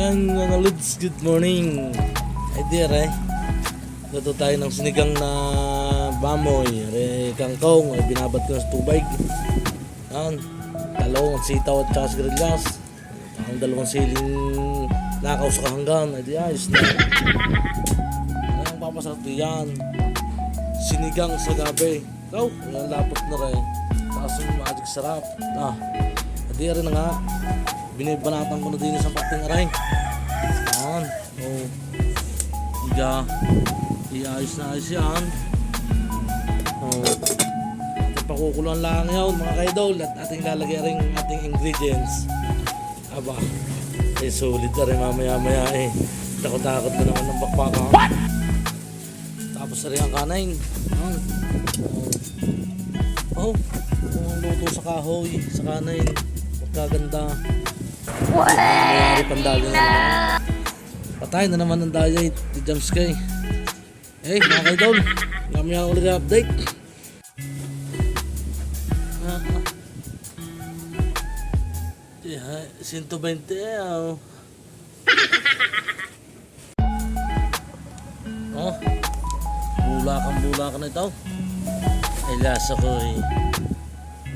Yan mga lods, good morning. Ay dear eh. Luto tayo ng sinigang na bamoy. Are kangkong, ay binabat ko sa tubig. Yan. Talong, sitaw at saka sigarilyas. Ang dalawang siling nakaw sa kahanggan. Ay di ayos na. Ang papasarap yan. Sinigang sa gabi. Ikaw, yan lapot na rin. Tapos yung magic sarap. Ah, di rin na nga. Binibanatan ko na din sa pating aray. Yan. Oh. Iga. Iayos na ayos yan. Oh. Pakukulan lang yun mga kaidol at ating lalagay rin ating ingredients. Aba. Eh sulit na rin mamaya maya eh. Takot-takot na naman ng bakbaka. What? Tapos na rin ang kanain. Yan. Oh. Oh. Kung luto sa kahoy, sa kanain. Magkaganda. Mayari pandali na naman. Patay na naman ang diet ni Jamskay. Eh, mga kaidol. Ulit ang update. Ah, ah. Yeah, 120 eh. Oh. oh. Bulakan bulakan ito. Ay lasa ko eh.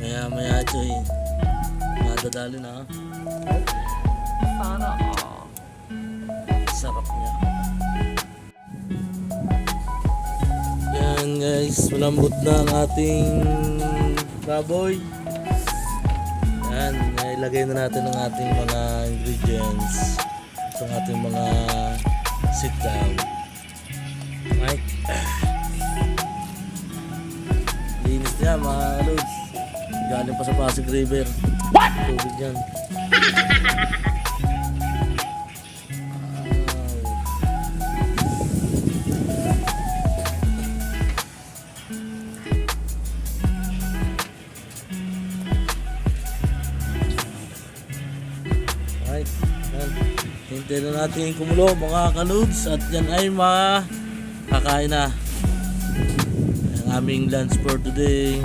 Maya maya ito eh. Madadali na. Sana all. Sarap niya. Yan guys, malambot na ang ating baboy. Yan, ilagay na natin ang ating mga ingredients sa ating mga sit down. Right? Linis niya mga lods. Galing pa sa Pasig River. What? Tubig yan. Alright. Yan. Hintayin na natin yung kumulo mga kaludes at yan ay mga kakain na. Ang aming lunch for today.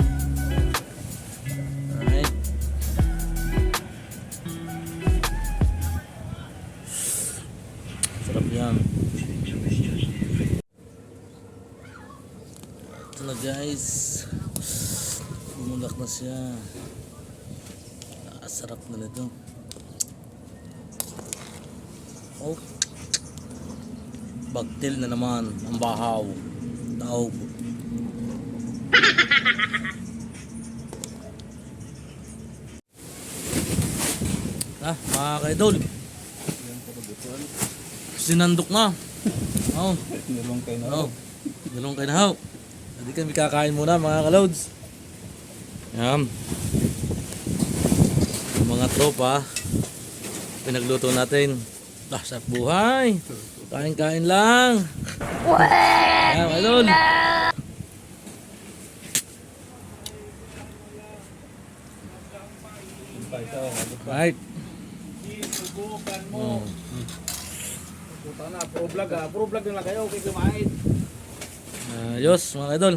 Yan. Ito na guys. Umulak na siya. Ah, sarap na nito. Oh. Bagtil na naman ang bahaw. Taob. Ah, mga kaidol. Sinandok na. Oh, Nilong kayo na. oh. Ganun kayo na ho. Hindi kami kakain muna mga kalods. Yan. Yung mga tropa, pinagluto natin. Ah, sa buhay. Kain-kain lang. Yan, idol. Right. Subukan Oh. Puta na, pro vlog ah. Pro vlog na lang kayo. Okay kumain. Ayos, mga idol.